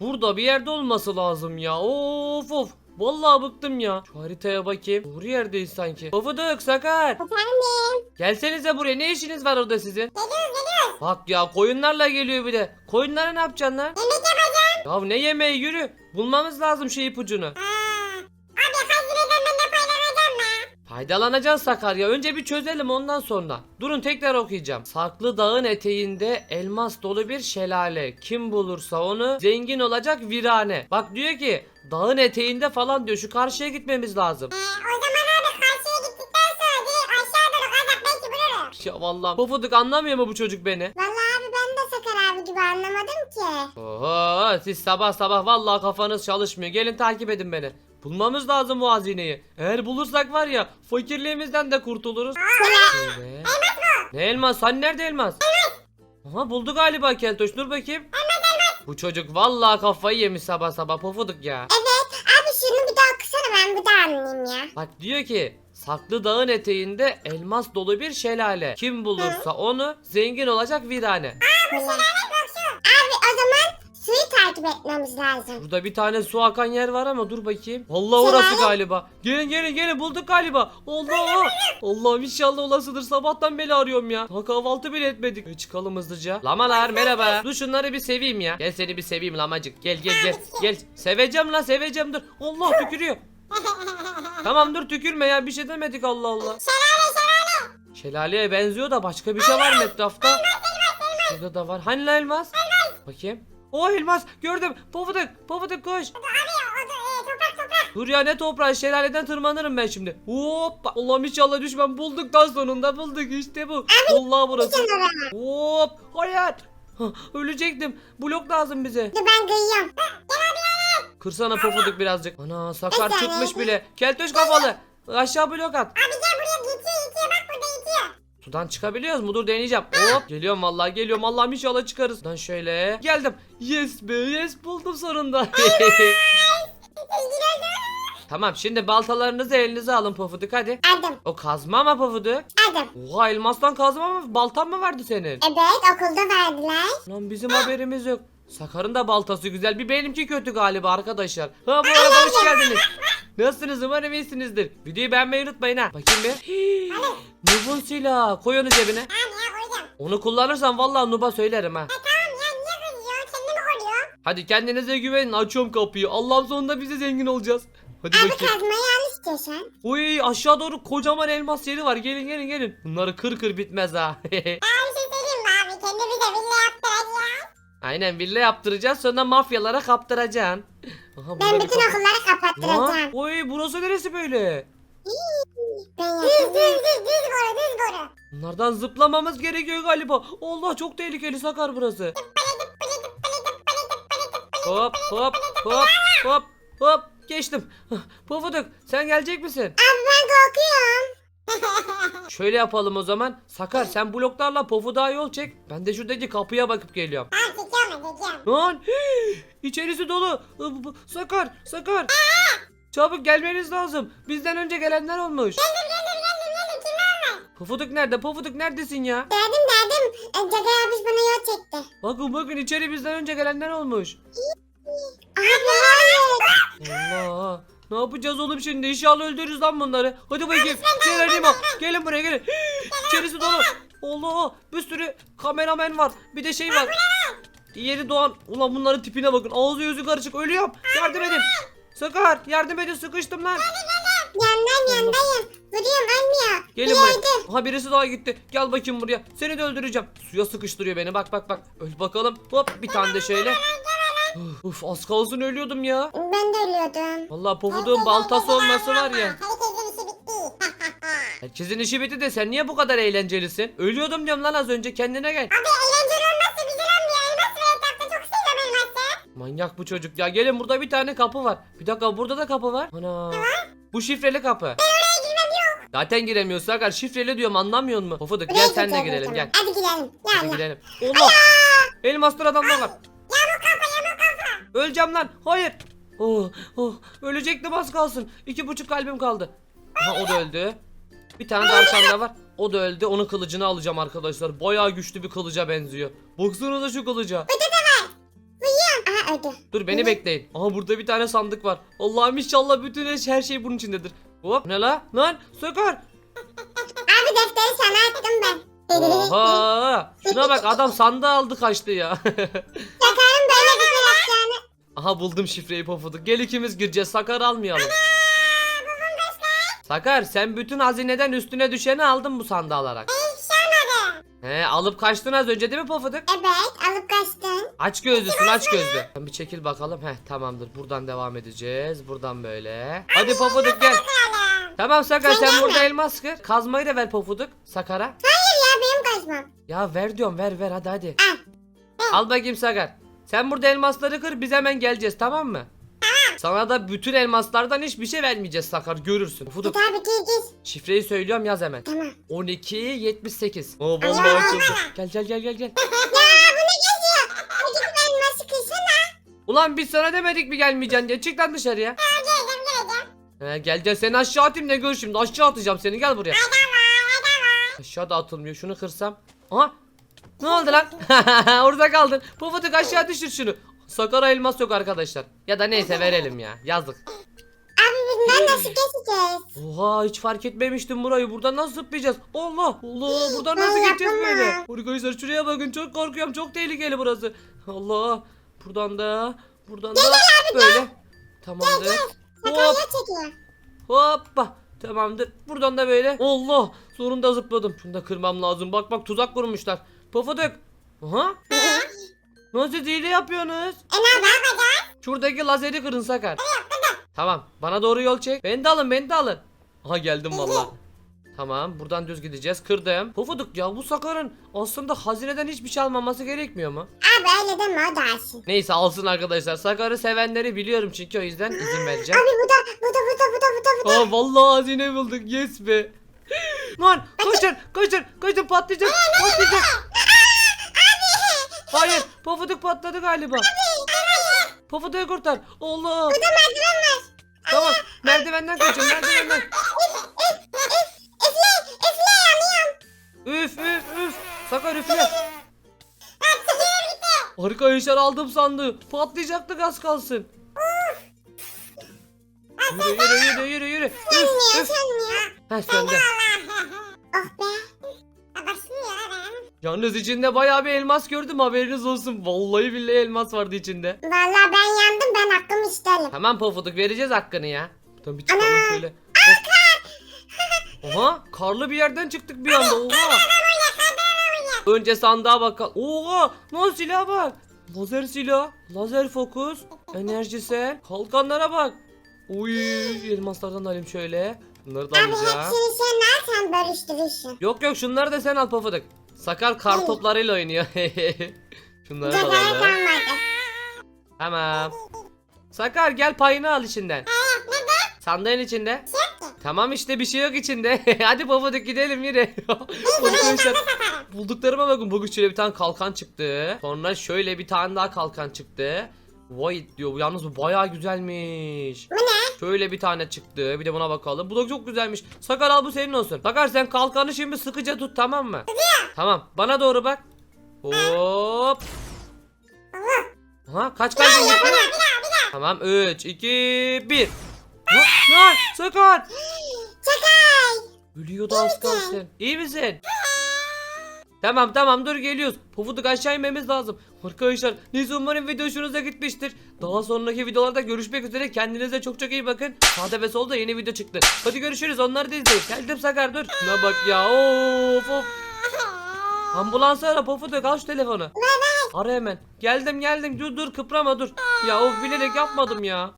Burada bir yerde olması lazım ya. Of of. Vallahi bıktım ya. Şu haritaya bakayım. Doğru yerdeyiz sanki. Pofuduk Sakar. Efendim? Gelsenize buraya. Ne işiniz var orada sizin? Geliyoruz geliyoruz. Bak ya koyunlarla geliyor bir de. Koyunlara ne yapacaksın lan? Yemek yapacağım. Ya ne yemeği yürü. Bulmamız lazım şu ipucunu. Aa. Faydalanacaksın Sakar ya. Önce bir çözelim ondan sonra. Durun tekrar okuyacağım. Saklı dağın eteğinde elmas dolu bir şelale. Kim bulursa onu zengin olacak virane. Bak diyor ki dağın eteğinde falan diyor. Şu karşıya gitmemiz lazım. Ee, o zaman abi karşıya gittikten sonra değil aşağı doğru kazak belki buluruz. Ya vallahi pofuduk anlamıyor mu bu çocuk beni? Vallahi abi ben de Sakar abi gibi anlamadım ki. Oho siz sabah sabah vallahi kafanız çalışmıyor. Gelin takip edin beni. Bulmamız lazım bu hazineyi. Eğer bulursak var ya fakirliğimizden de kurtuluruz. Şöyle. Ne elmas? Hani nerede elmas? Aha buldu galiba Keltoş. Dur bakayım. Bu çocuk vallahi kafayı yemiş sabah sabah pofuduk ya. Evet abi şunu bir daha okusana ben bir daha anlayayım ya. Bak diyor ki saklı dağın eteğinde elmas dolu bir şelale. Kim bulursa onu zengin olacak virane. Abi o zaman suyu takip etmemiz lazım. Burada bir tane su akan yer var ama dur bakayım. Vallahi orası Şelale. galiba. Gelin gelin gelin bulduk galiba. Allah. Allah'ım inşallah olasıdır. Sabahtan beri arıyorum ya. Daha kahvaltı bile etmedik. E, çıkalım hızlıca. Lamalar merhaba. Dur şunları bir seveyim ya. Gel seni bir seveyim lamacık. Gel gel gel. Gel. Seveceğim la seveceğim dur. Allah tükürüyor. Tamam dur tükürme ya bir şey demedik Allah Allah. Şelale şelale. Şelaleye benziyor da başka bir şey var mı etrafta? Şurada da var. Hani lan elmas? Bakayım. O elmas gördüm. Pofuduk pofuduk koş. Abi o da e, toprak toprak. Dur ya ne toprağı şelaleden tırmanırım ben şimdi. Hoppa. Allah'ım inşallah düşmem. Bulduk daha sonunda bulduk işte bu. Allah burası. Hop. Hayat. Hah, Ölecektim. Blok lazım bize. Dur ben kıyıyorum. Kırsana pofuduk birazcık. Ana sakar saniye. çıkmış bile. Keltoş kafalı. Aşağı blok at. Abi gel buraya itiyor itiyor bak burada itiyor. Sudan çıkabiliyoruz mu? Dur deneyeceğim. Hop. Geliyorum vallahi geliyorum. Allah'ım inşallah çıkarız. Buradan şöyle. Geldim. Yes be yes buldum sonunda. tamam şimdi baltalarınızı elinize alın pofuduk hadi. Aldım O kazma mı pofuduk? aldım. Oha elmastan kazma mı? Baltan mı vardı senin? Evet okulda verdiler. Lan bizim haberimiz yok. Sakar'ın da baltası güzel. Bir benimki kötü galiba arkadaşlar. Ha bu arada hoş geldiniz. Nasılsınız? Umarım iyisinizdir. Videoyu beğenmeyi unutmayın ha. Bakayım bir. Hii, Nub'un silahı. Koy onu cebine. Abi ya koyacağım. Onu kullanırsan vallahi Nub'a söylerim ha. Tamam ya niye koyuyor? Kendimi koruyor. Hadi kendinize güvenin. Açıyorum kapıyı. Allah'ım sonunda biz de zengin olacağız. Hadi Abi bakayım. kazmayı al istiyorsan. Uy aşağı doğru kocaman elmas yeri var. Gelin gelin gelin. Bunları kır kır bitmez ha. Abi şey söyleyeyim mi abi? Kendimize villa yaptıracağız. Aynen villa yaptıracağız sonra mafyalara kaptıracaksın. Aha, burada Ben bir bütün kapı- okulları Lan, kapattıracağım. Oy burası neresi böyle? Ben düz düz düz düz boru düz boru. Bunlardan zıplamamız gerekiyor galiba. Allah çok tehlikeli sakar burası. Hop hop hop hop hop geçtim. Pofuduk sen gelecek misin? Abi ben korkuyorum. Şöyle yapalım o zaman. Sakar sen bloklarla Pofuduk'a yol çek. Ben de şuradaki kapıya bakıp geliyorum. Çekiyorum çekiyorum. Lan içerisi dolu. Sakar sakar. Çabuk gelmeniz lazım. Bizden önce gelenler olmuş. Geldim geldim geldim geldim kim var? Pofuduk nerede? Pofuduk neredesin ya? Derdim derdim. E, Caga abi bana yol çekti. Bakın bakın içeri bizden önce gelenler olmuş. Abi. Allah. Ne yapacağız oğlum şimdi? İnşallah öldürürüz lan bunları. Hadi bakayım. Gel Anima. Gelin buraya gelin. İçerisi dolu. Allah. Bir sürü kameraman var. Bir de şey var. Yeni doğan. Ulan bunların tipine bakın. Ağzı yüzü karışık. Ölüyorum. Yardım edin. Sakar yardım edin sıkıştım lan. Yandan yandayım. Vuruyorum ölmüyor. Gelin buraya. Aha birisi daha gitti. Gel bakayım buraya. Seni de öldüreceğim. Suya sıkıştırıyor beni. Bak bak bak. Öl bakalım. Hop bir tane de şöyle. Uf az kalsın ölüyordum ya. Ben de ölüyordum. Vallahi pofuduğun baltası olması var ya. Herkesin işi bitti. Herkesin işi bitti de sen niye bu kadar eğlencelisin? Ölüyordum diyorum lan az önce kendine gel. Abi Manyak bu çocuk ya. Gelin burada bir tane kapı var. Bir dakika burada da kapı var. Ana. Bu şifreli kapı. Zaten giremiyoruz Sakar. Şifreli diyorum anlamıyor musun? Pofuduk gel sen de girelim gel. Hadi gidelim. Hadi Yalla. gidelim. Allah. Elmaslı adamlar var. Yamuk kafa yamuk kafa. Öleceğim lan. Hayır. Oh, oh. Ölecektim az kalsın. İki buçuk kalbim kaldı. Aha o da öldü. Bir tane de arkamda var. O da öldü. Onun kılıcını alacağım arkadaşlar. Bayağı güçlü bir kılıca benziyor. Baksanıza şu kılıca. Burada da. Aha öldü. Dur beni bekleyin. Aha burada bir tane sandık var. Allah'ım inşallah bütün her- her şey bunun içindedir. Hop ne la? Lan Sakar. Abi defteri sana attım ben. Oha. Şuna bak adam sandığı aldı kaçtı ya. Sakarın böyle bir şey yapacağını. Aha buldum şifreyi pofuduk. Gel ikimiz gireceğiz. Sakar almayalım. Sakar sen bütün hazineden üstüne düşeni aldın bu sandığı alarak. He alıp kaçtın az önce değil mi pofuduk? Evet alıp kaçtın. Aç gözlüsün aç gözlü. Bir çekil bakalım. Heh tamamdır. Buradan devam edeceğiz. Buradan böyle. Hadi pofuduk gel. Tamam Sakar Sen sen burada elmas kır. Kazmayı da ver pofuduk Sakar'a. Hayır ya benim kaçmam. Ya ver diyorum ver ver hadi hadi. Al. Al bakayım Sakar. Sen burada elmasları kır biz hemen geleceğiz tamam mı? Sana da bütün elmaslardan hiçbir şey vermeyeceğiz Sakar görürsün. Git Pofuduk abi git git. şifreyi söylüyorum yaz hemen. Tamam. 12 78. Oo vallahi Allah. açıldı. Gel gel gel gel gel. Ya bu ne git ben nasıl kırsana. Ulan biz sana demedik mi gelmeyeceksin diye. Çık lan dışarıya. Geldim geldim. He, gel gel seni aşağı atayım ne gör şimdi. Aşağı atacağım seni gel buraya. Aşağıda atılmıyor. Şunu kırsam. Aha. Ne oldu lan? Orada kaldın. Pofuduk aşağı düşür şunu. Sakara elmas yok arkadaşlar. Ya da neyse verelim ya. Yazdık. Abi biz bundan nasıl geçeceğiz? Oha hiç fark etmemiştim burayı. Buradan nasıl zıplayacağız? Allah Allah buradan nasıl Ben geçeceğiz yapamam. böyle? Arkadaşlar şuraya bakın çok korkuyorum. Çok tehlikeli burası. Allah. Buradan da buradan da böyle. Tamamdır. Sakarya Hop hoppa. Tamamdır. Buradan da böyle. Allah. Sonunda zıpladım. Şunu da kırmam lazım. Bak bak tuzak kurmuşlar. Pofuduk. Aha. Nasıl hile yapıyorsunuz? E ne yapacağız? Şuradaki lazeri kırın Sakar. Tamam. Bana doğru yol çek. Beni de alın beni de alın. Aha geldim valla. Tamam buradan düz gideceğiz. Kırdım. Pofuduk ya bu Sakar'ın aslında hazineden hiçbir şey almaması gerekmiyor mu? Abi öyle deme o da alsın. Neyse alsın arkadaşlar. Sakar'ı sevenleri biliyorum çünkü o yüzden izin vereceğim. Abi bu da bu da bu da bu da bu da bu da. Aa vallahi hazine bulduk. Yes be. Lan kaçın kaçın kaçın patlayacak patlayacak. Hayır pofuduk patladı galiba. Pofuduk'u kurtar. Allah. Burada merdiven var. Tamam merdivenden kaçın merdivenden. Üfle üfle yanıyorum. Üf üf üf. Sakar üfle. Arkadaşlar aldım sandığı. Patlayacaktık az kalsın. Yürü yürü yürü yürü yürü. Üf Sönmüyor üf. sönmüyor. Heh söndü. Oh be. Yalnız içinde bayağı bir elmas gördüm haberiniz olsun. Vallahi billahi elmas vardı içinde. Valla ben yandım ben hakkımı isterim. Tamam pofuduk vereceğiz hakkını ya. Buradan bir çıkalım Ana! şöyle. Oha karlı bir yerden çıktık bir anda oha. Önce sandığa bakalım. Oha lan silaha bak. Lazer silah, lazer fokus, enerji sel, kalkanlara bak. Uy elmaslardan alayım şöyle. Bunları da Abi alacağım. hepsini sen al sen bölüştürürsün. Yok yok şunları da sen al pofuduk. Sakar kar Hayır. toplarıyla oynuyor. şunları da alalım. Tamam. Sakar gel payını al içinden. Sandığın içinde. Tamam işte bir şey yok içinde. Hadi babacık gidelim yürü. Arkadaşlar bulduklarıma bakın. Bugün şöyle bir tane kalkan çıktı. Sonra şöyle bir tane daha kalkan çıktı. Vay diyor. Bu Yalnız bu bayağı güzelmiş. Bu ne? Şöyle bir tane çıktı. Bir de buna bakalım. Bu da çok güzelmiş. Sakar al bu senin olsun. Sakar sen kalkanı şimdi sıkıca tut tamam mı? Tamam. Bana doğru bak. Hop. Aha kaç kalbin gitti? Tamam 3 2 1. Lan Sakar. Çakay. Ölüyordu az kalsın. İyi misin? Tamam tamam dur geliyoruz. Pofuduk aşağı inmemiz lazım. Arkadaşlar neyse umarım video hoşunuza gitmiştir. Daha sonraki videolarda görüşmek üzere. Kendinize çok çok iyi bakın. Sağda ve solda yeni video çıktı. Hadi görüşürüz onları da izleyin. Geldim Sakar dur. Şuna bak ya of of. Ambulansı ara Pofuduk al şu telefonu. Ara hemen. Geldim geldim dur dur kıprama dur. Ya of bilerek yapmadım ya.